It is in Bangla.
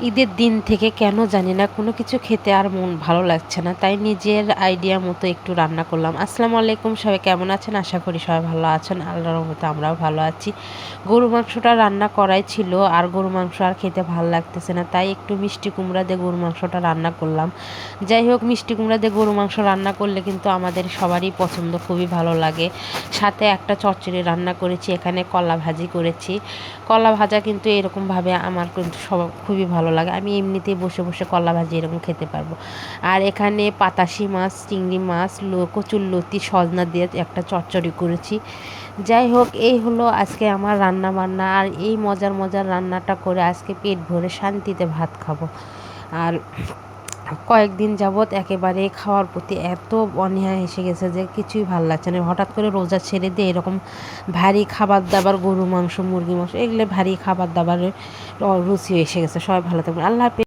ঈদের দিন থেকে কেন জানি না, কোনো কিছু খেতে আর মন ভালো লাগছে না, তাই নিজের আইডিয়া মতো একটু রান্না করলাম। আসসালামু আলাইকুম, সবাই কেমন আছেন? আশা করি সবাই ভালো আছেন, আল্লাহর মতো আমরাও ভালো আছি। গরু মাংসটা রান্না করাই ছিল, আর গরু মাংস আর খেতে ভালো লাগতেছে না, তাই একটু মিষ্টি কুমড়া দিয়ে গরু মাংসটা রান্না করলাম। যাই হোক, মিষ্টি কুমড়া দিয়ে গরু মাংস রান্না করলে কিন্তু আমাদের সবারই পছন্দ খুবই ভালো লাগে। সাথে একটা চচ্চড়ি রান্না করেছি, এখানে কলা ভাজি করেছি। কলা ভাজা কিন্তু এরকমভাবে আমার কিন্তু সব খুবই ভালো লাগে। আমি এমনিতেই বসে বসে কলা ভাজি এরকম খেতে পারব। আর এখানে পাতাশি মাছ, চিংড়ি মাছ কচুর লতি, সজনা দিয়ে একটা চচ্চড়ি করেছি। যাই হোক, এই হলো আজকে আমার রান্না বান্না আর এই মজার মজার রান্নাটা করে আজকে পেট ভরে শান্তিতে ভাত খাব। আর কয়েকদিন যাবৎ একেবারে খাওয়ার প্রতি এত অনীহা এসে গেছে যে কিছুই ভালো লাগছে না। হঠাৎ করে রোজা ছেড়ে দিয়ে এরকম ভারী খাবার দাবার গরু মাংস মুরগি মাংস, এগুলো ভারী খাবার দাবারের রুচি এসে গেছে। সবাই ভালো থাকবে আল্লাহ